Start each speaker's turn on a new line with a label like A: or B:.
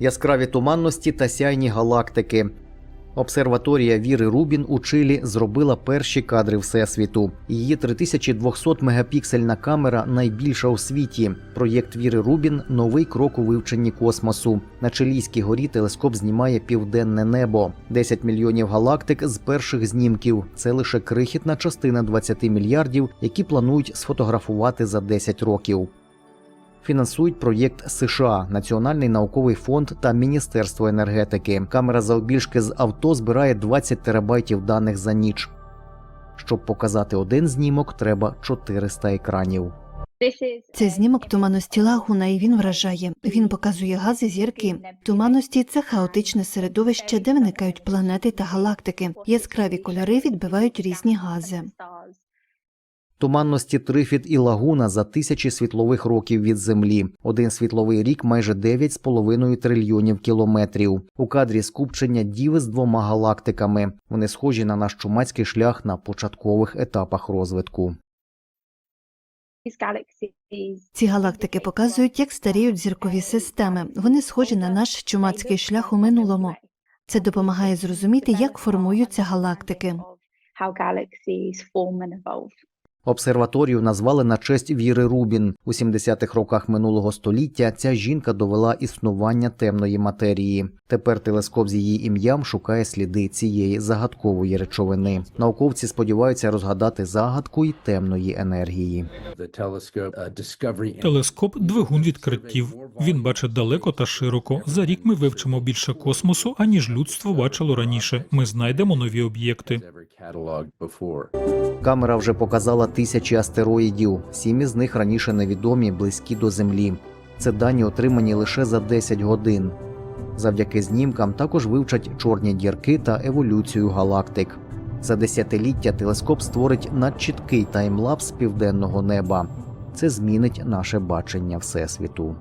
A: яскраві туманності та сяйні галактики. Обсерваторія Віри Рубін у Чилі зробила перші кадри Всесвіту. Її 3200 мегапіксельна камера найбільша у світі. Проєкт Віри Рубін новий крок у вивченні космосу. На Чилійській горі телескоп знімає південне небо. 10 мільйонів галактик з перших знімків. Це лише крихітна частина 20 мільярдів, які планують сфотографувати за 10 років. Фінансують проєкт США, Національний науковий фонд та Міністерство енергетики. Камера завбільшки з авто збирає 20 терабайтів даних за ніч. Щоб показати один знімок, треба 400 екранів.
B: Це знімок туманності лагуна, і він вражає. Він показує гази зірки. Туманності це хаотичне середовище, де виникають планети та галактики. Яскраві кольори відбивають різні гази.
A: Туманності Трифід і Лагуна за тисячі світлових років від Землі. Один світловий рік майже 9,5 трильйонів кілометрів. У кадрі скупчення діви з двома галактиками. Вони схожі на наш чумацький шлях на початкових етапах розвитку.
B: Ці галактики показують, як старіють зіркові системи. Вони схожі на наш чумацький шлях у минулому. Це допомагає зрозуміти, як формуються галактики.
A: Обсерваторію назвали на честь Віри Рубін. У 70-х роках минулого століття ця жінка довела існування темної матерії. Тепер телескоп з її ім'ям шукає сліди цієї загадкової речовини. Науковці сподіваються розгадати загадку й темної енергії.
C: Телескоп двигун відкриттів. Він бачить далеко та широко. За рік ми вивчимо більше космосу, аніж людство бачило раніше. Ми знайдемо нові об'єкти.
A: Камера вже показала тисячі астероїдів. Сім із них раніше невідомі, близькі до Землі. Це дані отримані лише за 10 годин. Завдяки знімкам також вивчать чорні дірки та еволюцію галактик. За десятиліття телескоп створить надчіткий таймлапс південного неба. Це змінить наше бачення Всесвіту.